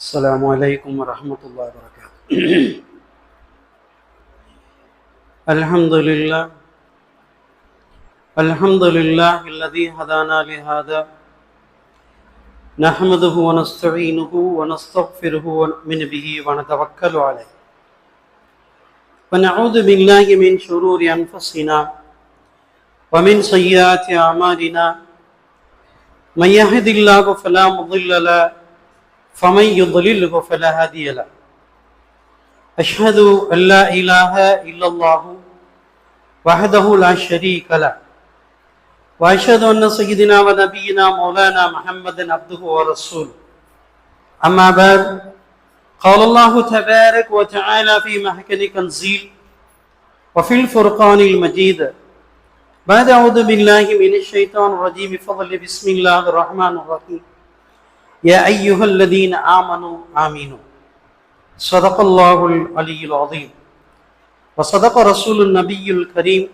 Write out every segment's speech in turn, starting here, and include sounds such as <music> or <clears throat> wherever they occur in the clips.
السلام عليكم ورحمة الله وبركاته. <clears throat> الحمد لله. الحمد لله الذي هدانا لهذا. نحمده ونستعينه ونستغفره ونؤمن به ونتوكل عليه. ونعوذ بالله من شرور أنفسنا ومن سيئات أعمالنا. من يهد الله فلا مضل له فمن يضلله فلا هادي له. أشهد أن لا إله إلا الله وحده لا شريك له. وأشهد أن سيدنا ونبينا مولانا محمد عبده ورسوله. أما بعد قال الله تبارك وتعالى في محكم تنزيل وفي الفرقان المجيد بعد أعوذ بالله من الشيطان الرجيم. بفضل بسم الله الرحمن الرحيم. يا أيها الذين آمنوا آمنوا صدق الله العلي العظيم. وصدق رسول النبي الكريم.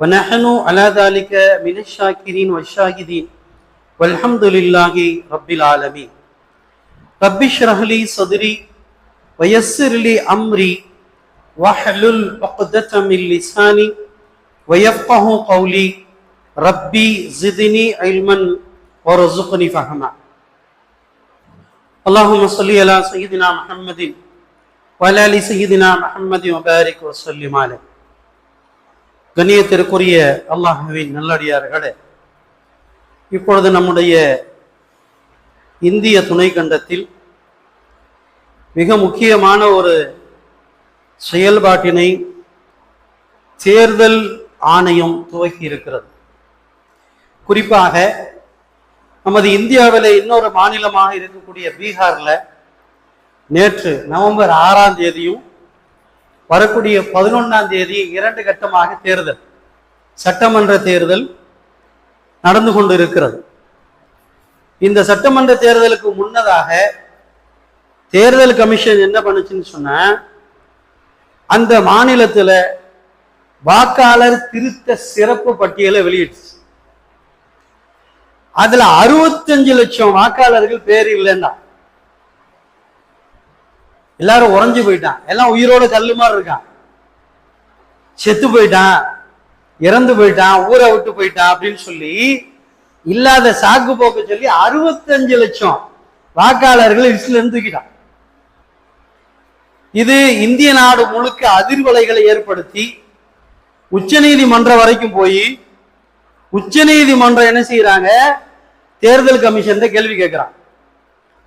ونحن على ذلك من الشاكرين والشاهدين. والحمد لله رب العالمين. رب اشرح لي صدري ويسر لي أمري. واحلل عقدة من لساني ويفقه قولي. ربي زدني علما وارزقني فهما. اللهم صل على سيدنا محمد وعلى ال سيدنا محمد وبارك وسلم عليه கண்ணியத்திற்குரிய அல்லாஹுவின் நல்லடியார்களே இப்பொழுது நம்முடைய இந்திய துணைக்கண்டத்தில் மிக முக்கியமான ஒரு செயல்பாட்டினை தேர்தல் ஆணையம் துவக்கி இருக்கிறது குறிப்பாக நமது இந்தியாவில் இன்னொரு மாநிலமாக இருக்கக்கூடிய பீகார்ல நேற்று நவம்பர் ஆறாம் தேதியும் வரக்கூடிய பதினொன்றாம் தேதி இரண்டு கட்டமாக தேர்தல் சட்டமன்ற தேர்தல் நடந்து கொண்டு இருக்கிறது இந்த சட்டமன்ற தேர்தலுக்கு முன்னதாக தேர்தல் கமிஷன் என்ன பண்ணுச்சுன்னு சொன்னா அந்த மாநிலத்தில் வாக்காளர் திருத்த சிறப்பு பட்டியலை வெளியிடுச்சு அதுல அறுபத்தஞ்சு லட்சம் வாக்காளர்கள் பேர் இல்லைன்னா. எல்லாரும் உறைஞ்சு போயிட்டான். எல்லாம் உயிரோட கல்லு மாதிரி இருக்கான். செத்து போயிட்டான். இறந்து போயிட்டான். ஊரை விட்டு போயிட்டான் அப்படின்னு சொல்லி இல்லாத சாக்கு போக்கு சொல்லி அறுபத்தஞ்சு லட்சம் வாக்காளர்கள் லிஸ்ட்ல இருந்துக்கிட்டான். இது இந்திய நாடு முழுக்க அதிர்வலைகளை ஏற்படுத்தி உச்சநீதிமன்றம் வரைக்கும் போய் உச்சநீதிமன்றம் என்ன செய்யறாங்க தேர்தல் கமிஷன் தான் கேள்வி கேட்கிறான்.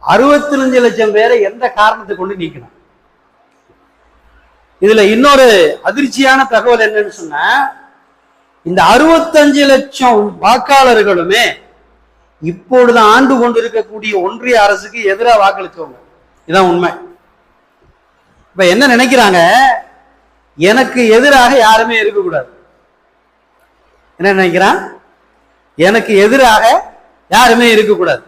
அறுபத்தி அஞ்சு லட்சம் பேரை எந்த காரணத்தை கொண்டு நீக்கணும்? இதுல இன்னொரு அதிர்ச்சியான தகவல் என்னன்னு சொன்னா இந்த அறுபத்தஞ்சு லட்சம் வாக்காளர்களுமே இப்பொழுது ஆண்டு கொண்டிருக்கக்கூடிய ஒன்றிய அரசுக்கு எதிராக வாக்களிச்சவங்க இதான் உண்மை. இப்ப என்ன நினைக்கிறாங்க? எனக்கு எதிராக யாருமே இருக்கக்கூடாது. என்ன நினைக்கிறான்? எனக்கு எதிராக யாருமே இருக்கக்கூடாது.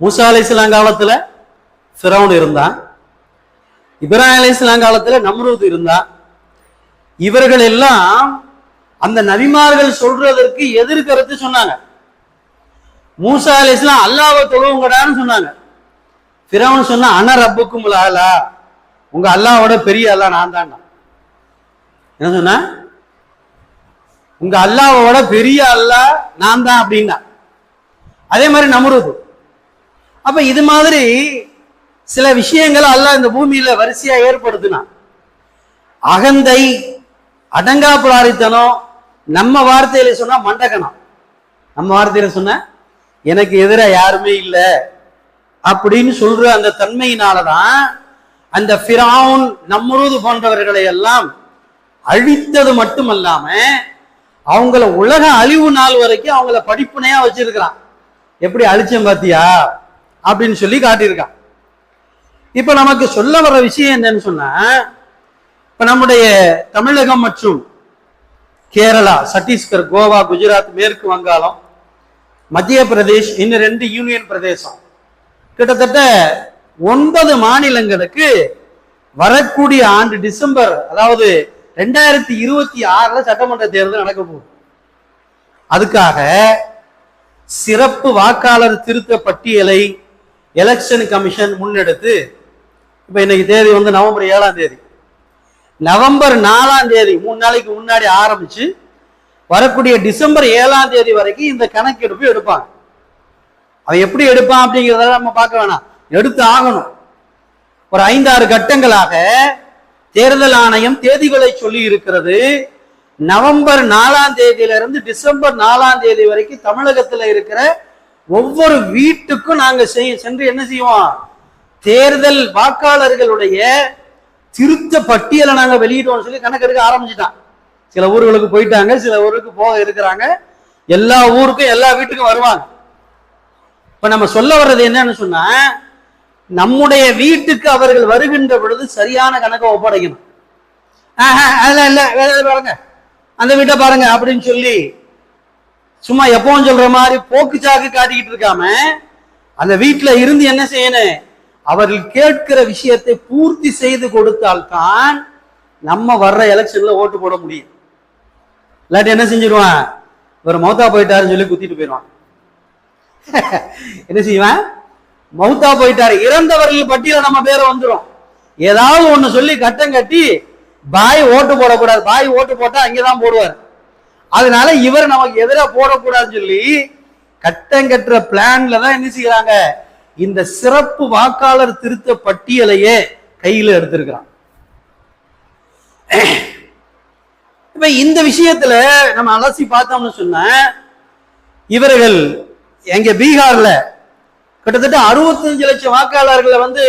மூசா அலை இஸ்லாம் காலத்துல ஃபிரௌன் இருந்தான். இப்ராஹிம் அலை இஸ்லாம் காலத்துல நம்ரூத் இருந்தான். இவர்கள் எல்லாம் அந்த நபிமார்கள் சொல்றதற்கு எதிர்கருத்து சொன்னாங்க. மூசா அலை இஸ்லாம் அல்லாவை தொழுவுங்கடான்னு சொன்னாங்க. ஃபிரௌன் சொன்னா அன ரப்புக்கும் ஆலா. உங்க அல்லாவோட பெரிய அல்லா நான் தான் என்ன சொன்ன? உங்க அல்லாவோட பெரிய அல்லா நான் தான் அப்படின்னா. அதே மாதிரி நம்ருது. அப்ப இது மாதிரி சில விஷயங்கள் அல்லாஹ் இந்த பூமியில வரிசையா ஏற்படுத்தினா. அகந்தை அடங்காப்புலாரித்தனம் நம்ம வார்த்தையில சொன்னா மண்டகனம் நம்ம வார்த்தையில சொன்ன எனக்கு எதிராக யாருமே இல்லை அப்படின்னு சொல்ற அந்த தன்மையினாலதான் அந்த ஃபிராவுன் நம்மருது போன்றவர்களை எல்லாம் அழித்தது மட்டுமல்லாம அவங்கள உலக அழிவு நாள் வரைக்கும் அவங்கள படிப்புனையா வச்சிருக்கிறான். எப்படி அழிச்சம் பாத்தியா? அப்படின்னு சொல்லி காட்டியிருக்கான். இப்ப நமக்கு சொல்ல வர விஷயம் என்னன்னு சொன்னா இப்ப நம்முடைய தமிழகம் மற்றும் கேரளா சத்தீஸ்கர் கோவா குஜராத் மேற்கு வங்காளம் மத்திய பிரதேஷ் இன்னும் ரெண்டு யூனியன் பிரதேசம். கிட்டத்தட்ட ஒன்பது மாநிலங்களுக்கு வரக்கூடிய ஆண்டு டிசம்பர் அதாவது ரெண்டாயிரத்தி இருபத்தி ஆறுல சட்டமன்ற தேர்தல் நடக்க போகுது. அதுக்காக சிறப்பு வாக்காளர் திருத்த பட்டியலை எலெக்ஷன் கமிஷன் முன்னெடுத்து இப்ப இன்னைக்கு தேதி வந்து நவம்பர் ஏழாம் தேதி. நவம்பர் நாலாம் தேதி மூணு நாளைக்கு முன்னாடி ஆரம்பிச்சு வரக்கூடிய டிசம்பர் ஏழாம் தேதி வரைக்கும் இந்த கணக்கெடுப்பு எடுப்பாங்க. அவன் எப்படி எடுப்பான் அப்படிங்கிறத நம்ம பார்க்க வேணாம். எடுத்து ஆகணும். ஒரு ஐந்தாறு கட்டங்களாக தேர்தல் ஆணையம் தேதிகளை சொல்லி இருக்கிறது. நவம்பர் நாலாம் தேதியிலிருந்து டிசம்பர் நாலாம் தேதி வரைக்கும் தமிழகத்தில் இருக்கிற ஒவ்வொரு வீட்டுக்கும் நாங்கள் செய்- சென்று என்ன செய்வோம்? தேர்தல் வாக்காளர்களுடைய திருத்த பட்டியலை நாங்கள் வெளியிடுவோம்னு சொல்லி கணக்கெடுக்க ஆரம்பிச்சுட்டான். சில ஊர்களுக்கு போயிட்டாங்க சில ஊருக்கு போக இருக்கிறாங்க. எல்லா ஊருக்கும் எல்லா வீட்டுக்கும் வருவாங்க. இப்ப நம்ம சொல்ல வர்றது என்னன்னு சொன்னா நம்முடைய வீட்டுக்கு அவர்கள் வருகின்ற பொழுது சரியான கணக்கை ஒப்படைக்கணும். அதெல்லாம் இல்ல வேற எதாவது பாருங்க. அந்த வீட்டை பாருங்க அப்படின்னு சொல்லி சும்மா எப்பவும் சொல்ற மாதிரி போக்கு சாக்கு காட்டிக்கிட்டு இருக்காம அந்த வீட்டுல இருந்து என்ன செய்யணும்? அவர்கள் கேட்கிற விஷயத்தை பூர்த்தி செய்து கொடுத்தால்தான் நம்ம வர்ற எலெக்ஷன்ல ஓட்டு போட முடியும். இல்லாட்டி என்ன செஞ்சிருவான்? இவர் மௌத்தா போயிட்டாருன்னு சொல்லி குத்திட்டு போயிடுவான். <laughs> என்ன செய்வான்? மௌத்தா போயிட்டாரு. இறந்தவர்கள் பட்டியல நம்ம பேரை வந்துடும் ஏதாவது ஒண்ணு சொல்லி கட்டம் கட்டி பாய் ஓட்டு போடக்கூடாது. பாய் ஓட்டு போட்டா அங்கேதான் போடுவார். அதனால இவர் நமக்கு எதிராக போடக்கூடாதுன்னு சொல்லி கட்டம் கட்டுற பிளான்ல தான் என்ன செய்யறாங்க? இந்த சிறப்பு வாக்காளர் திருத்த பட்டியலையே கையில எடுத்திருக்கிறான். இப்ப இந்த விஷயத்துல நம்ம அலசி பார்த்தோம்னு சொன்ன இவர்கள் எங்க பீகார்ல கிட்டத்தட்ட அறுபத்தஞ்சு லட்சம் வாக்காளர்களை வந்து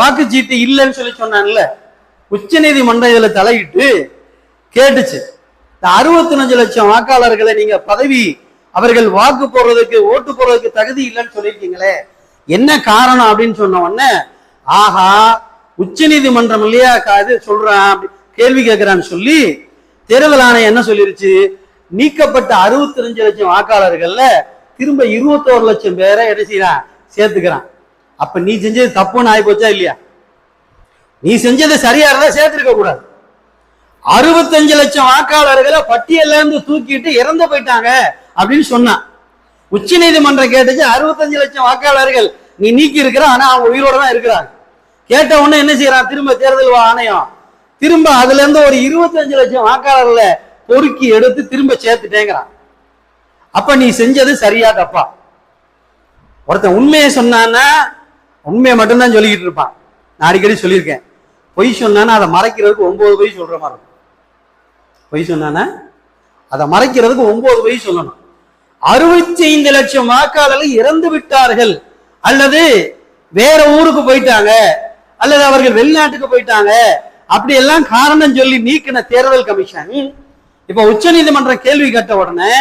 வாக்குச்சீட்டு இல்லைன்னு சொல்லி சொன்னான்ல. உச்ச நீதிமன்றம் இதில் தலையிட்டு கேட்டுச்சு. இந்த அறுபத்தஞ்சு லட்சம் வாக்காளர்களை நீங்க பதவி அவர்கள் வாக்கு போடுறதுக்கு ஓட்டு போடுறதுக்கு தகுதி இல்லைன்னு சொல்லியிருக்கீங்களே. என்ன காரணம் அப்படின்னு சொன்ன உடனே ஆஹா உச்ச நீதிமன்றம் இல்லையா இது சொல்றான் கேள்வி கேட்கிறான்னு சொல்லி தேர்தல் ஆணையம் என்ன சொல்லிருச்சு? நீக்கப்பட்ட அறுபத்தஞ்சு லட்சம் வாக்காளர்கள்ல திரும்ப இருபத்தோரு லட்சம் பேரை என்ன செய்யறான் சேர்த்துக்கிறான். அப்ப நீ செஞ்சது தப்புன்னு ஆகி போச்சா இல்லையா? நீ செஞ்சது சரியா இருந்தா சேர்த்திருக்க கூடாது. அறுபத்தஞ்சு லட்சம் வாக்காளர்களை பட்டியல்ல இருந்து தூக்கிட்டு இறந்து போயிட்டாங்க அப்படின்னு சொன்னான். உச்ச நீதிமன்றம் கேட்டுச்சு அறுபத்தஞ்சு லட்சம் வாக்காளர்கள் நீ நீக்கி இருக்கிற ஆனா அவங்க உயிரோட தான் இருக்கிறாங்க. கேட்ட உடனே என்ன செய்யறான் திரும்ப தேர்தல் ஆணையம். திரும்ப அதுல இருந்து ஒரு இருபத்தஞ்சு லட்சம் வாக்காளர்களை பொறுக்கி எடுத்து திரும்ப சேர்த்துட்டேங்கிறான். அப்ப நீ செஞ்சது சரியா தப்பா? ஒருத்தன் உண்மையை சொன்னான்னா உண்மையை மட்டும்தான் சொல்லிக்கிட்டு இருப்பான். நான் அடிக்கடி சொல்லியிருக்கேன். பொய் சொன்னான்னா அதை மறைக்கிறதுக்கு ஒன்பது பொய் சொல்ற மாதிரி இருக்கும். பொய் சொன்னானா அதை மறைக்கிறதுக்கு ஒன்பது பொய் சொல்லணும். அறுபத்தி ஐந்து லட்சம் வாக்காளர்கள் இறந்து விட்டார்கள். அல்லது வேற ஊருக்கு போயிட்டாங்க. அல்லது அவர்கள் வெளிநாட்டுக்கு போயிட்டாங்க. அப்படி எல்லாம் காரணம் சொல்லி நீக்கின தேர்தல் கமிஷன். இப்ப உச்சநீதிமன்றம் கேள்வி கேட்ட உடனே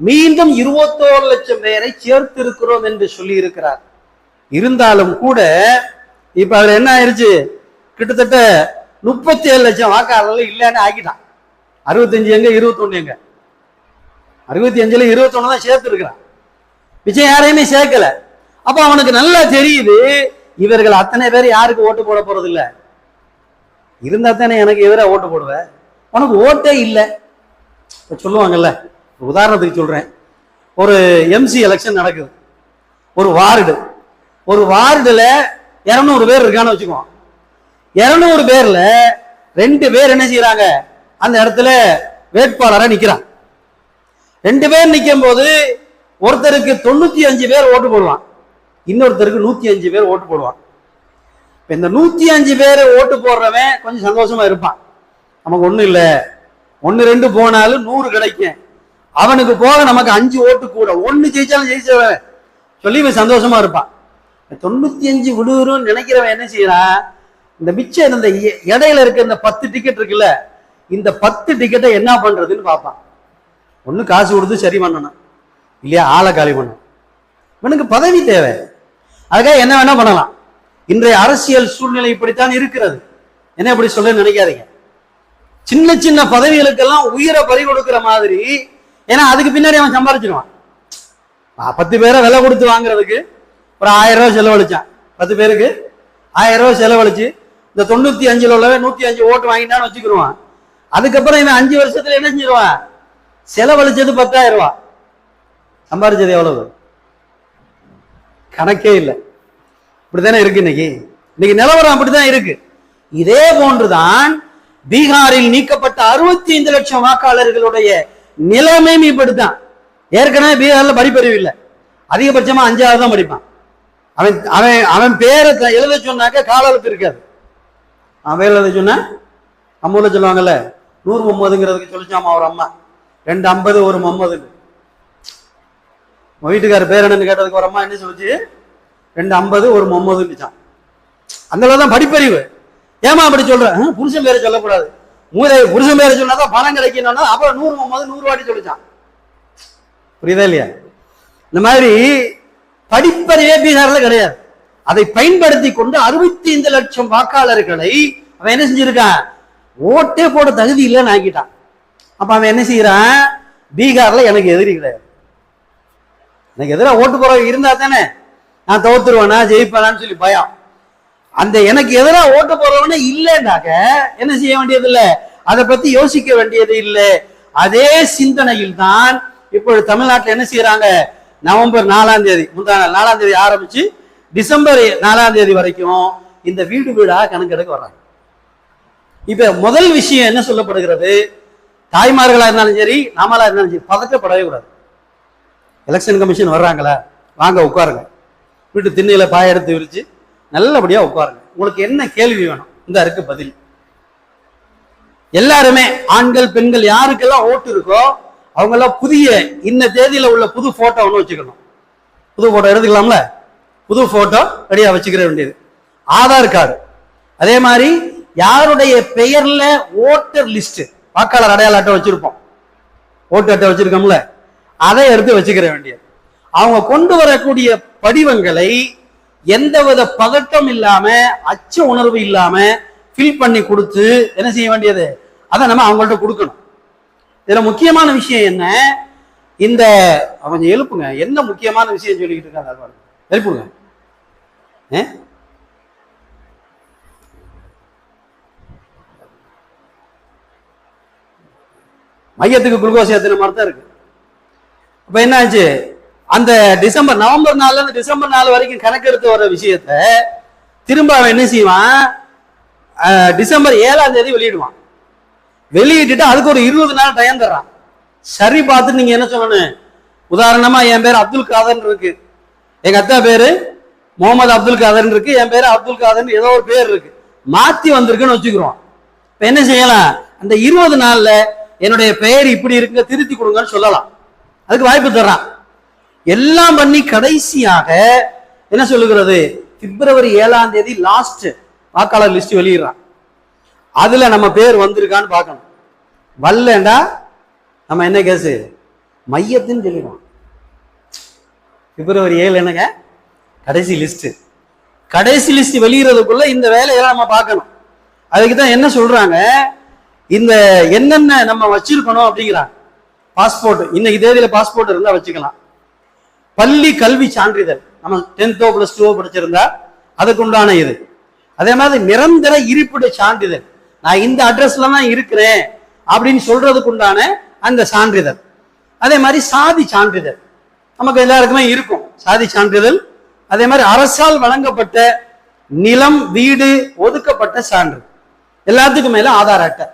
மீண்டும் இருபத்தோரு லட்சம் பேரை சேர்த்திருக்கிறோம் என்று சொல்லி இருக்கிறார் இருந்தாலும் கூட இப்ப அவர் என்ன ஆயிருச்சு? கிட்டத்தட்ட முப்பத்தி ஏழு லட்சம் வாக்காளர்கள் இல்லைன்னு ஆக்கிட்டான். அறுபத்தஞ்சு எங்க இருபத்தொன்னு எங்க? அறுபத்தி அஞ்சுல இருபத்தொன்னு தான் சேர்த்து விஜய் யாரையுமே சேர்க்கல. அப்ப அவனுக்கு நல்லா தெரியுது இவர்கள் அத்தனை பேர் யாருக்கு ஓட்டு போட போறது இல்ல? இருந்தா தானே எனக்கு எதிராக ஓட்டு போடுவேன் உனக்கு ஓட்டே இல்லை. சொல்லுவாங்கல்ல உதாரணத்துக்கு சொல்கிறேன் ஒரு எம்சி எலெக்ஷன் நடக்குது. ஒரு வார்டு. ஒரு வார்டில் இரநூறு பேர் இருக்கான்னு வச்சுக்குவோம் இரநூறு பேரில் ரெண்டு பேர் என்ன செய்கிறாங்க அந்த இடத்துல வேட்பாளராக நிற்கிறான் ரெண்டு பேர் நிற்கும் போது ஒருத்தருக்கு தொண்ணூற்றி அஞ்சு பேர் ஓட்டு போடுவான் இன்னொருத்தருக்கு நூற்றி அஞ்சு பேர் ஓட்டு போடுவான் இப்போ இந்த நூற்றி அஞ்சு பேர் ஓட்டு போடுறவன் கொஞ்சம் சந்தோஷமாக இருப்பான். நமக்கு ஒன்றும் இல்லை. ஒன்று ரெண்டு போனாலும் நூறு கிடைக்கும். அவனுக்கு போக நமக்கு அஞ்சு ஓட்டு கூட. ஒன்னு ஜெயிச்சாலும் ஜெயிச்சவன் சொல்லி இவன் சந்தோஷமா இருப்பான். தொண்ணூத்தி அஞ்சு விடுவரும் நினைக்கிறவன் என்ன செய்யறான் இந்த மிச்சம் இந்த இடையில இருக்க இந்த பத்து டிக்கெட் இருக்குல்ல இந்த பத்து டிக்கெட்டை என்ன பண்றதுன்னு பார்ப்பான். ஒன்று காசு கொடுத்து சரி பண்ணணும். இல்லையா ஆளை காலி பண்ணணும். இவனுக்கு பதவி தேவை. அதுக்காக என்ன வேணா பண்ணலாம். இன்றைய அரசியல் சூழ்நிலை இப்படித்தான் இருக்கிறது. என்ன இப்படி சொல்ல நினைக்காதீங்க. சின்ன சின்ன பதவிகளுக்கெல்லாம் உயிரை பறி கொடுக்கிற மாதிரி ஏன்னா அதுக்கு பின்னாடி அவன் சம்பாரிச்சிருவான். பத்து பேரை விலை கொடுத்து வாங்குறதுக்கு ஒரு ஆயிரம் ரூபாய் செலவழிச்சான். பத்து பேருக்கு ஆயிரம் ரூபாய் செலவழிச்சு இந்த தொண்ணூத்தி அஞ்சுல உள்ளவன் நூத்தி அஞ்சு ஓட்டு வாங்கிட்டான்னு வச்சுக்கிருவான். அதுக்கப்புறம் இவன் அஞ்சு வருஷத்துல என்ன செஞ்சிருவான்? செலவழிச்சது பத்தாயிரம் ரூபா சம்பாரிச்சது எவ்வளவு? கணக்கே இல்லை. இப்படித்தானே இருக்கு இன்னைக்கு. இன்னைக்கு நிலவரம் அப்படிதான் இருக்கு. இதே போன்றுதான் பீகாரில் நீக்கப்பட்ட அறுபத்தி ஐந்து லட்சம் வாக்காளர்களுடைய நிலைமையும் இப்படித்தான் ஏற்கனவே பீகார்ல படிப்பறிவு இல்லை. அதிகபட்சமா அஞ்சாவது தான் படிப்பான். அவன் அவன் அவன் பேரை எழுத சொன்னாக்க கால எழுத்து இருக்காது. அவன் பேர் எழுத சொன்னா நம்ம ஊர்ல சொல்லுவாங்கல்ல நூறு மும்மதுங்கிறதுக்கு சொல்லிச்சாமா அவர் அம்மா. ரெண்டு ஐம்பது ஒரு மும்மது வீட்டுக்கார பேர் என்னன்னு கேட்டதுக்கு ஒரு அம்மா என்ன சொல்லிச்சு? ரெண்டு ஐம்பது ஒரு மும்மதுன்னுச்சான் அந்த அளவு தான் படிப்பறிவு. ஏமா அப்படி சொல்ற? புருஷன் பேரை சொல்லக்கூடாது. ஊரை புருஷன் பேரை சொன்னாதான் பணம் கிடைக்கணும்னா அப்புறம் நூறு போகும்போது நூறு வாட்டி சொல்லிச்சான். புரியுதா இல்லையா? இந்த மாதிரி படிப்பறிவே பீகார்ல கிடையாது. அதை பயன்படுத்தி கொண்டு அறுபத்தி ஐந்து லட்சம் வாக்காளர்களை அவன் என்ன செஞ்சிருக்கான்? ஓட்டே போட தகுதி இல்லைன்னு ஆக்கிட்டான். அப்ப அவன் என்ன செய்யறான்? பீகார்ல எனக்கு எதிரி கிடையாது. எனக்கு எதிராக ஓட்டு போறவங்க இருந்தா தானே நான் தோத்துருவேனா ஜெயிப்பேனான்னு சொல்லி பயம். அந்த எனக்கு எதிராக ஓட்டு போறவனே இல்லைன்னாக்க என்ன செய்ய வேண்டியது இல்லை அதை பத்தி யோசிக்க வேண்டியது இல்லை. அதே சிந்தனையில் தான் இப்பொழுது தமிழ்நாட்டில் என்ன செய்யறாங்க நவம்பர் நாலாம் தேதி முந்தா நாலாம் தேதி ஆரம்பிச்சு டிசம்பர் நாலாம் தேதி வரைக்கும் இந்த வீடு வீடாக கணக்கெடுக்க வர்றாங்க. இப்ப முதல் விஷயம் என்ன சொல்லப்படுகிறது? தாய்மார்களா இருந்தாலும் சரி நாமளா இருந்தாலும் சரி பதக்கப்படவே கூடாது. எலெக்ஷன் கமிஷன் வர்றாங்களா? வாங்க உட்காருங்க. வீட்டு திண்ணையில பாய எடுத்து விரிச்சு நல்லபடியா உட்காருங்க. உங்களுக்கு என்ன கேள்வி வேணும்? இந்த இருக்கு பதில். எல்லாருமே ஆண்கள் பெண்கள் யாருக்கெல்லாம் ஓட்டு இருக்கோ அவங்க எல்லாம் புதிய இந்த தேதியில உள்ள புது போட்டோ ஒன்று வச்சுக்கணும். புது போட்டோ எடுத்துக்கலாம்ல? புது போட்டோ ரெடியா வச்சுக்கிற வேண்டியது. ஆதார் கார்டு. அதே மாதிரி யாருடைய பெயர்ல ஓட்டர் லிஸ்ட் வாக்காளர் அடையாள அட்டை வச்சிருப்போம். ஓட்டு அட்டை வச்சிருக்கோம்ல? அதை எடுத்து வச்சுக்கிற வேண்டியது. அவங்க கொண்டு வரக்கூடிய படிவங்களை எந்தவித பதட்டம் இல்லாம அச்ச உணர்வு இல்லாம ஃபில் பண்ணி கொடுத்து என்ன செய்ய வேண்டியது? அதை நம்ம அவங்கள்ட்ட கொடுக்கணும். இதுல முக்கியமான விஷயம் என்ன? இந்த கொஞ்சம் எழுப்புங்க. என்ன முக்கியமான விஷயம் சொல்லிக்கிட்டு இருக்காங்க எழுப்புங்க. மையத்துக்கு குளுக்கோஸ் ஏத்தின மாதிரி தான் இருக்கு. அப்ப என்ன ஆச்சு அந்த டிசம்பர் நவம்பர் நாள்ல இருந்து டிசம்பர் நாள் வரைக்கும் கணக்கெடுத்து வர விஷயத்த திரும்ப அவன் என்ன செய்வான்? டிசம்பர் ஏழாம் தேதி வெளியிடுவான். வெளியிட்டுட்டு அதுக்கு ஒரு இருபது நாள் டைம் தர்றான். சரி பார்த்து நீங்க என்ன சொல்லணும்? உதாரணமா என் பேர் அப்துல் காதர் இருக்கு. எங்க அத்தா பேரு முகமது அப்துல் காதர் இருக்கு. என் பேரு அப்துல் காதர் ஏதோ ஒரு பேர் இருக்கு. மாத்தி வந்திருக்குன்னு வச்சுக்கிறோம். இப்ப என்ன செய்யலாம்? அந்த இருபது நாள்ல என்னுடைய பெயர் இப்படி இருக்குங்க திருத்தி கொடுங்கன்னு சொல்லலாம். அதுக்கு வாய்ப்பு தர்றான். எல்லாம் பண்ணி கடைசியாக என்ன சொல்லுகிறது? பிப்ரவரி ஏழாம் தேதி லாஸ்ட் வாக்காளர் லிஸ்ட் வெளியிடுறான். அதுல நம்ம பேர் வந்திருக்கான்னு பார்க்கணும். வரலண்டா நம்ம என்ன கேஸ் மையத்துன்னு சொல்லிடுவோம் பிப்ரவரி ஏழு என்னங்க? கடைசி லிஸ்ட் கடைசி லிஸ்ட் வெளியிறதுக்குள்ள இந்த வேலையெல்லாம் நம்ம பார்க்கணும். அதுக்கு தான் என்ன சொல்றாங்க? இந்த என்னென்ன நம்ம வச்சிருக்கணும் அப்படிங்கிறாங்க. பாஸ்போர்ட் இன்னைக்கு தேதியில பாஸ்போர்ட் இருந்தா வச்சுக்கலாம். பள்ளி கல்வி சான்றிதழ். நம்ம டென்த்தோ பிளஸ் டூவோ படிச்சிருந்தா அதுக்கு உண்டான இது. அதே மாதிரி நிரந்தர இருப்பிட சான்றிதழ். நான் இந்த அட்ரஸ்ல தான் இருக்கிறேன் அப்படின்னு சொல்றதுக்கு உண்டான அந்த சான்றிதழ். அதே மாதிரி சாதி சான்றிதழ். நமக்கு எல்லாருக்குமே இருக்கும். சாதி சான்றிதழ். அதே மாதிரி அரசால் வழங்கப்பட்ட நிலம் வீடு ஒதுக்கப்பட்ட சான்று. எல்லாத்துக்கும் மேல ஆதார் அட்டை.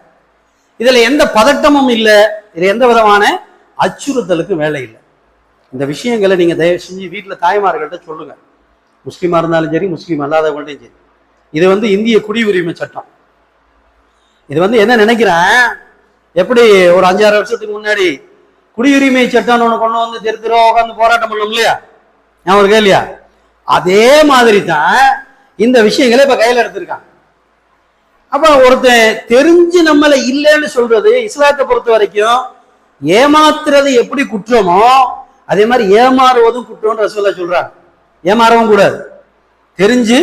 இதுல எந்த பதட்டமும் இல்லை. இது எந்த விதமான அச்சுறுத்தலுக்கும் வேலை இல்லை. இந்த விஷயங்களை நீங்கள் தயவு செஞ்சு வீட்டில் தாய்மார்கள்ட்ட சொல்லுங்க. முஸ்லீமா இருந்தாலும் சரி முஸ்லீம் அல்லாதவங்கள்ட்டையும் சரி. இது வந்து இந்திய குடியுரிமை சட்டம். இது வந்து என்ன நினைக்கிறேன்? எப்படி ஒரு அஞ்சாறு வருஷத்துக்கு முன்னாடி குடியுரிமை சட்டம்னு ஒன்று கொண்டு வந்து தெரு தெருவா உட்காந்து போராட்டம் பண்ணோம் இல்லையா? ஞாபகம் இருக்கா இல்லையா? அதே மாதிரி தான் இந்த விஷயங்களை இப்போ கையில் எடுத்திருக்காங்க. அப்போ ஒருத்தன் தெரிஞ்சு நம்மளை இல்லைன்னு சொல்றது இஸ்லாத்தை பொறுத்த வரைக்கும் ஏமாத்துறது எப்படி குற்றமோ அதே மாதிரி ஏமாறுவதும் குற்றம்னு ரசூல்லா சொல்றாங்க. ஏமாறவும் கூடாது. தெரிஞ்சு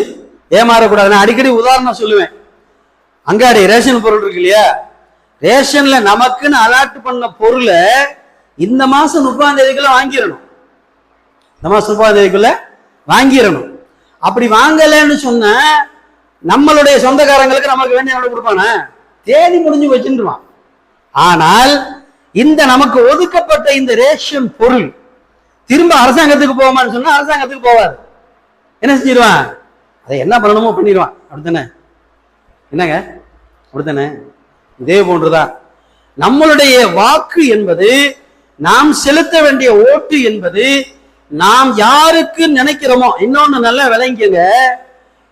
ஏமாறக்கூடாது. நான் அடிக்கடி உதாரணம் சொல்லுவேன். அங்காடி ரேஷன் பொருள் இருக்கு இல்லையா? ரேஷன்ல நமக்குன்னு அலாட் பண்ண பொருளை இந்த மாசம் முப்பதாம் தேதிக்குள்ள வாங்கிடணும். இந்த மாசம் முப்பதாம் தேதிக்குள்ள வாங்கிடணும். அப்படி வாங்கலைன்னு சொன்ன நம்மளுடைய சொந்தக்காரங்களுக்கு நமக்கு வேண்டிய எவ்வளவு கொடுப்பானே? தேதி முடிஞ்சு வச்சுருவான் ஆனால் இந்த நமக்கு ஒதுக்கப்பட்ட இந்த ரேஷன் பொருள் திரும்ப அரசாங்கத்துக்கு போகுமான்னு சொன்னா அரசாங்கத்துக்கு போவார். என்ன செஞ்சிருவான்? அதை என்ன பண்ணணுமோ பண்ணிடுவான் அப்படித்தானே? என்னங்க? அப்படித்தானே? இதே போன்றுதான். நம்மளுடைய வாக்கு என்பது நாம் செலுத்த வேண்டிய ஓட்டு என்பது நாம் யாருக்கு நினைக்கிறோமோ இன்னொன்னு நல்லா விளங்கிங்க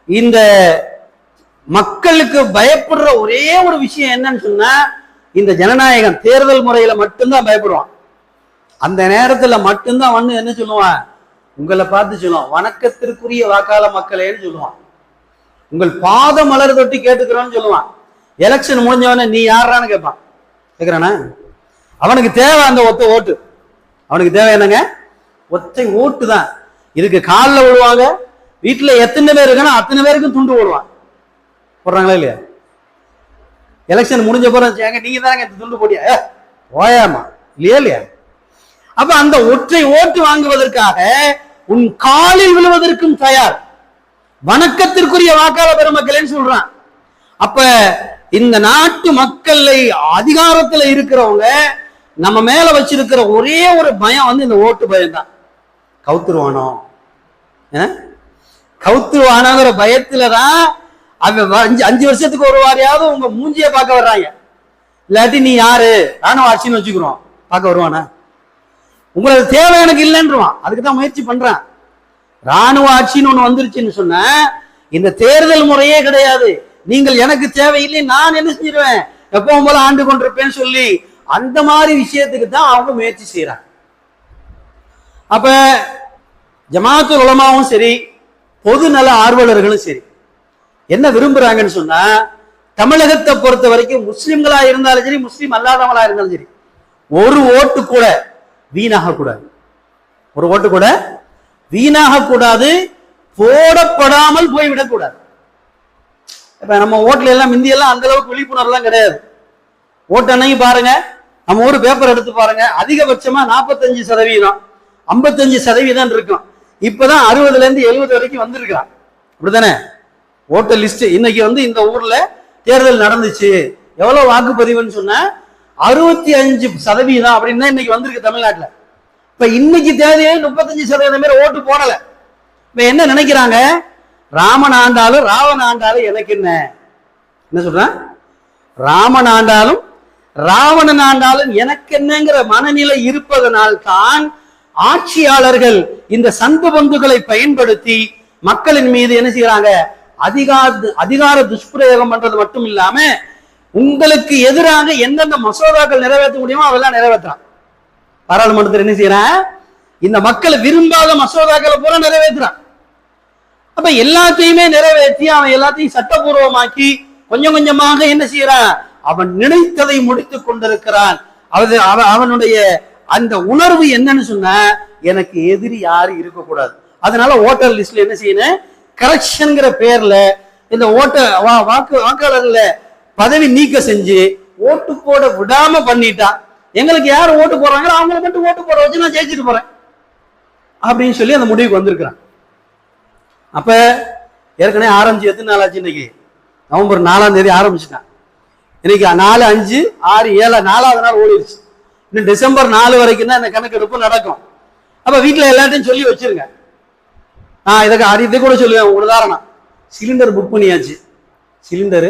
இந்த மக்களுக்கு பயப்படுற ஒரே ஒரு விஷயம் என்னன்னு சொன்னா இந்த ஜனநாயகம் தேர்தல் முறையில மட்டும்தான் பயப்படுவான். அந்த நேரத்துல மட்டும்தான் வந்து என்ன சொல்லுவான்? உங்களை பார்த்து சொல்லுவான் வணக்கத்திற்குரிய வாக்காள மக்களேன்னு சொல்லுவான். உங்கள் பாத மலர் தொட்டி கேட்டுக்கிறோன்னு சொல்லுவான். எலெக்ஷன் முடிஞ்சவனே நீ யாரான்னு கேட்பான். கேட்கிறானா அவனுக்கு தேவை அந்த ஒத்த ஓட்டு. அவனுக்கு தேவை என்னங்க? ஒத்தை ஓட்டு தான். இதுக்கு காலில் விழுவாங்க வீட்டில் எத்தனை பேர் இருக்கணும் அத்தனை பேருக்கும் துண்டு போடுவான். போடுறாங்களா இல்லையா? எலெக்ஷன் முடிஞ்ச போற நீங்க தானங்க இந்த துண்டு போட்டியா? ஏ, இல்லையா இல்லையா? அப்ப அந்த ஒற்றை ஓட்டு வாங்குவதற்காக உன் காலில் விழுவதற்கும் தயார். வணக்கத்திற்குரிய வாக்காள பெருமக்களேன்னு சொல்றான்? அப்ப இந்த நாட்டு மக்களை அதிகாரத்துல இருக்கிறவங்க நம்ம மேல வச்சிருக்கிற ஒரே ஒரு பயம் வந்து இந்த ஓட்டு பயம் தான் கவுத்துருவானோ கவுத்துருவானோங்கிற பயத்துல தான் அவன் அஞ்சு அஞ்சு வருஷத்துக்கு ஒரு வாரியாவது உங்க மூஞ்சிய பார்க்க வர்றாங்க. இல்லாட்டி நீ யாரு? ராணுவ ஆட்சின்னு வச்சுக்கிறோம். பார்க்க வருவானா? உங்களது தேவை எனக்கு இல்லைன்றான் அதுக்கு தான் முயற்சி பண்றான். ராணுவ ஆட்சின்னு ஒண்ணு வந்துருச்சுன்னு சொன்ன இந்த தேர்தல் முறையே கிடையாது. நீங்கள் எனக்கு தேவையில்லை நான் என்ன செஞ்சிருவேன் எப்பவும் போல ஆண்டு கொண்டிருப்பேன்னு சொல்லி அந்த மாதிரி விஷயத்துக்கு தான் அவங்க முயற்சி செய்யறாங்க அப்ப ஜமாத்து உலமாவும் சரி பொது நல ஆர்வலர்களும் சரி என்ன விரும்புறாங்கன்னு சொன்னா தமிழகத்தை பொறுத்த வரைக்கும் முஸ்லிம்களா இருந்தாலும் சரி முஸ்லீம் அல்லாதவங்களா இருந்தாலும் சரி ஒரு ஓட்டு கூட வீணாக கூடாது ஒரு ஓட்டு கூட வீணாக கூடாது போடப்படாமல் போய்விடக்கூடாது. இப்ப நம்ம ஓட்டுல எல்லாம் முந்தியெல்லாம் அந்த அளவுக்கு விழிப்புணர்வுலாம் கிடையாது. ஓட்டு அன்னைக்கு பாருங்க நம்ம ஒரு பேப்பர் எடுத்து பாருங்க அதிகபட்சமா நாற்பத்தஞ்சு சதவீதம் ஐம்பத்தஞ்சு சதவீதம் இருக்கும். இப்பதான் அறுபதுல இருந்து எழுபது வரைக்கும் வந்திருக்கிறான். அப்படிதானே ஓட்டர் லிஸ்ட் இன்னைக்கு வந்து இந்த ஊர்ல தேர்தல் நடந்துச்சு. எவ்வளவு வாக்குப்பதிவுன்னு சொன்ன அறுபத்தி அஞ்சு சதவீதம் அப்படின்னு தான் இன்னைக்கு வந்திருக்கு தமிழ்நாட்டில். இப்ப இன்னைக்கு தேதியே முப்பத்தஞ்சு சதவீதம் பேர் ஓட்டு போடல. இப்ப என்ன நினைக்கிறாங்க? ராமன் ஆண்டாலும் ராவன் ஆண்டாலும் எனக்கு என்ன? என்ன சொல்றேன்? ராமன் ஆண்டாலும் ராவணன் ஆண்டாலும் எனக்கு என்னங்கிற மனநிலை இருப்பதனால் தான் ஆட்சியாளர்கள் இந்த சந்து பந்துகளை பயன்படுத்தி மக்களின் மீது என்ன செய்யறாங்க? அதிகார அதிகார துஷ்பிரயோகம் பண்றது மட்டும் இல்லாம உங்களுக்கு எதிராக எந்தெந்த மசோதாக்கள் நிறைவேற்ற முடியுமோ அதெல்லாம் நிறைவேற்றுறான் பாராளுமன்றத்தில் என்ன செய்யறான் இந்த மக்களை விரும்பாத மசோதாக்களை பூரா நிறைவேற்றுறான் அப்ப எல்லாத்தையுமே நிறைவேற்றி அவன் எல்லாத்தையும் சட்டபூர்வமாக்கி கொஞ்சம் கொஞ்சமாக என்ன செய்யறான் அவன் நினைத்ததை முடித்துக் கொண்டிருக்கிறான். அது அவ- அவனுடைய அந்த உணர்வு என்னன்னு சொன்ன எனக்கு எதிரி யாரும் இருக்கக்கூடாது. அதனால ஓட்டர் லிஸ்ட்ல என்ன செய்யணும்? கரெக்ஷன்ங்கிற பேர்ல இந்த ஓட்ட வாக்கு வாக்காளர்ல பதவி நீக்க செஞ்சு ஓட்டு போட விடாம பண்ணிட்டா எங்களுக்கு யார் ஓட்டு போடுறாங்களோ அவங்களை மட்டும் ஓட்டு போட வச்சு நான் ஜெயிச்சுட்டு போறேன். அப்படின்னு சொல்லி அந்த முடிவுக்கு வந்திருக்கிறான். அப்ப ஏற்கனவே ஆரம்பிச்சு எத்தனை நாள் ஆச்சு இன்னைக்கு? நவம்பர் நாலாம் தேதி ஆரம்பிச்சுட்டான். இன்னைக்கு நாலு அஞ்சு ஆறு ஏழு நாலாவது நாள் ஓடிடுச்சு இன்னும் டிசம்பர் நாலு வரைக்கும் தான் இந்த கணக்கெடுப்பு நடக்கும். அப்ப வீட்டில் எல்லாத்தையும் சொல்லி வச்சிருங்க. நான் இதுக்கு அது இதை கூட சொல்லுவேன் உதாரணம். சிலிண்டர் புக் பண்ணியாச்சு. சிலிண்டரு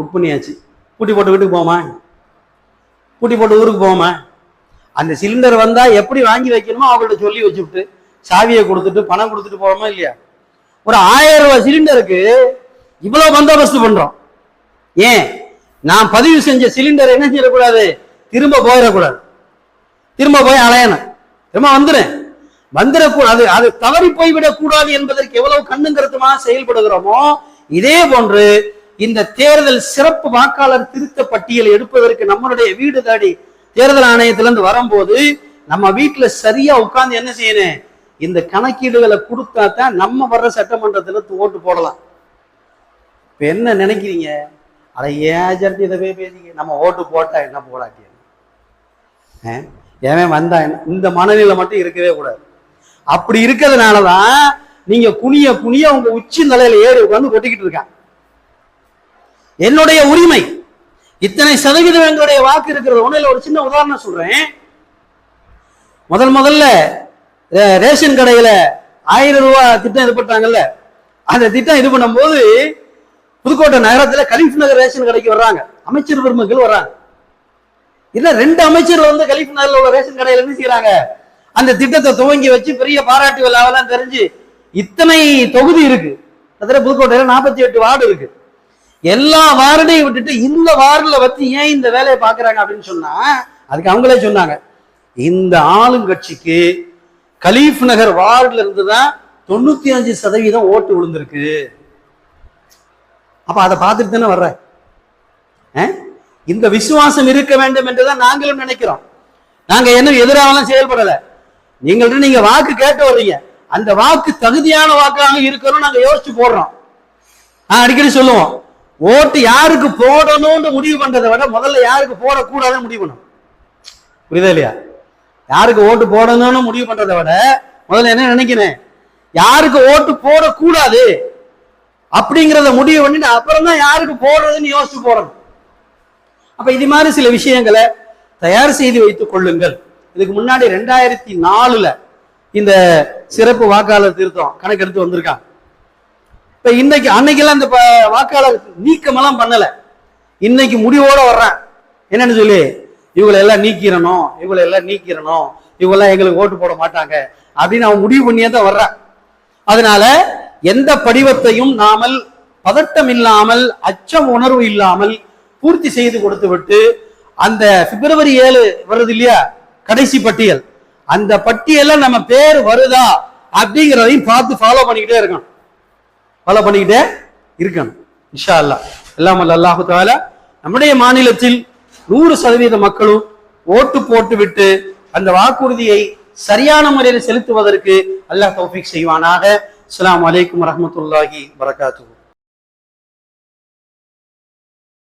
புக் பண்ணியாச்சு. பூட்டி போட்டு வீட்டுக்கு போமா பூட்டி போட்டு ஊருக்கு போமா அந்த சிலிண்டர் வந்தா எப்படி வாங்கி வைக்கணுமோ அவங்கள்ட்ட சொல்லி வச்சுவிட்டு சாவியை கொடுத்துட்டு பணம் கொடுத்துட்டு போறோமா இல்லையா? ஒரு ஆயிரம் ரூபாய் சிலிண்டருக்கு இவ்வளவு பந்தோபஸ்து பண்றோம். ஏன்? நான் பதிவு செஞ்ச சிலிண்டர் என்ன செய்யக்கூடாது? திரும்ப போயிடக்கூடாது. திரும்ப போய் அலையணும். திரும்ப வந்துடும் வந்துடக்கூடாது அது தவறி போய்விடக் கூடாது என்பதற்கு எவ்வளவு கண்ணும் செயல்படுகிறோமோ இதே போன்று இந்த தேர்தல் சிறப்பு வாக்காளர் திருத்த பட்டியல் எடுப்பதற்கு நம்மளுடைய வீடு தாடி தேர்தல் ஆணையத்திலிருந்து வரும்போது நம்ம வீட்டுல சரியா உட்கார்ந்து என்ன செய்யணும்? இந்த கணக்கீடுகளை கொடுத்தா தான் நம்ம வர்ற சட்டமன்றத்துல ஓட்டு போடலாம். இப்ப என்ன நினைக்கிறீங்க? அட ஏன் இதை போய் பேசிங்க நம்ம ஓட்டு போட்டா என்ன போடாட்டி? ஏன் வந்தா என்ன? இந்த மனநிலை மட்டும் இருக்கவே கூடாது. அப்படி இருக்கிறதுனாலதான் நீங்க குனிய குனிய உங்க உச்சி நிலையில ஏறி உட்காந்து கொட்டிக்கிட்டு இருக்கான் என்னுடைய உரிமை. இத்தனை சதவீதம் எங்களுடைய வாக்கு இருக்கிறது. ஒண்ணுல ஒரு சின்ன உதாரணம் சொல்றேன். முதல் முதல்ல ரேஷன் கடையில ஆயிரம் ரூபாய் திட்டம் இது பண்றாங்கல்ல. அந்த திட்டம் இது பண்ணும்போது புதுக்கோட்டை நகரத்துல கலீஃப் நகர் ரேஷன் கடைக்கு வர்றாங்க. அமைச்சர் பெருமக்கள் வர்றாங்க. இல்ல ரெண்டு அமைச்சர் வந்து கலீஃப் நகர்ல உள்ள ரேஷன் கடையில என்ன செய்யறாங்க? அந்த திட்டத்தை துவங்கி வச்சு பெரிய பாராட்டு விழாவெல்லாம் தெரிஞ்சு இத்தனை தொகுதி இருக்கு. அதில் புதுக்கோட்டையில நாற்பத்தி எட்டு வார்டு இருக்கு. எல்லா வார்டையும் விட்டுட்டு இந்த வார்டில் வச்சு ஏன் இந்த வேலையை பார்க்குறாங்க அப்படின்னு சொன்னா அதுக்கு அவங்களே சொன்னாங்க. இந்த ஆளுங்கட்சிக்கு கலீஃப் நகர் வார்டில் இருந்து தான் தொண்ணூத்தி அஞ்சு சதவீதம் ஓட்டு விழுந்திருக்கு. அப்போ அதை பார்த்துட்டு தானே வர்ற? இந்த விசுவாசம் இருக்க வேண்டும் என்றுதான் நாங்களும் நினைக்கிறோம். நாங்கள் என்ன எதிராகலாம் செயல்படலை. நீங்கள்ட்ட நீங்கள் வாக்கு கேட்டு வர்றீங்க. அந்த வாக்கு தகுதியான வாக்காக இருக்கணும் நாங்கள் யோசிச்சு போடுறோம். நான் அடிக்கடி சொல்லுவோம். ஓட்டு யாருக்கு போடணும்னு முடிவு பண்றதை விட முதல்ல யாருக்கு போடக்கூடாதுன்னு முடிவு பண்ணணும். புரியுதா இல்லையா? யாருக்கு ஓட்டு போடணும்னு முடிவு பண்றதை விட முதல்ல என்ன நினைக்கிறேன்? யாருக்கு ஓட்டு போடக்கூடாது அப்படிங்கிறத முடிவு பண்ணிட்டு அப்புறம் தான் யாருக்கு போடுறதுன்னு யோசிச்சு போடணும். அப்ப இது மாதிரி சில விஷயங்களை தயார் செய்து வைத்துக் கொள்ளுங்கள். இதுக்கு முன்னாடி ரெண்டாயிரத்தி நாலுல இந்த சிறப்பு வாக்காளர் திருத்தம் கணக்கெடுத்து வந்திருக்காங்க. இப்ப இன்னைக்கு அன்னைக்கெல்லாம் இந்த ப- வாக்காளர் நீக்கமெல்லாம் பண்ணல. இன்னைக்கு முடிவோட வர்றேன். என்னன்னு சொல்லி இவங்களை எல்லாம் நீக்கிறணும் இவங்களை எல்லாம் நீக்கிறணும் இவங்கெல்லாம் எங்களுக்கு ஓட்டு போட மாட்டாங்க அப்படின்னு அவன் முடிவு பண்ணியே தான் வர்றான். அதனால எந்த படிவத்தையும் நாமல் பதட்டம் இல்லாமல் அச்சம் உணர்வு இல்லாமல் பூர்த்தி செய்து கொடுத்து விட்டு அந்த பிப்ரவரி ஏழு வருது இல்லையா? கடைசி பட்டியல். அந்த பட்டியல நம்ம பேர் வருதா அப்படிங்கிறதையும் பார்த்து ஃபாலோ பண்ணிக்கிட்டே இருக்கணும். ஃபாலோ பண்ணிக்கிட்டே இருக்கணும். இன்ஷா அல்லாஹ் எல்லாம் அல்லாஹு தாலா நம்முடைய மாநிலத்தில் நூறு சதவீத மக்களும் ஓட்டு போட்டு விட்டு அந்த வாக்குறுதியை சரியான முறையில் செலுத்துவதற்கு அல்லாஹ் தௌஃபீக் செய்வானாக. அஸ்லாம் வலைக்கம் வரமத்துல்லாஹி வரகாத்துஹு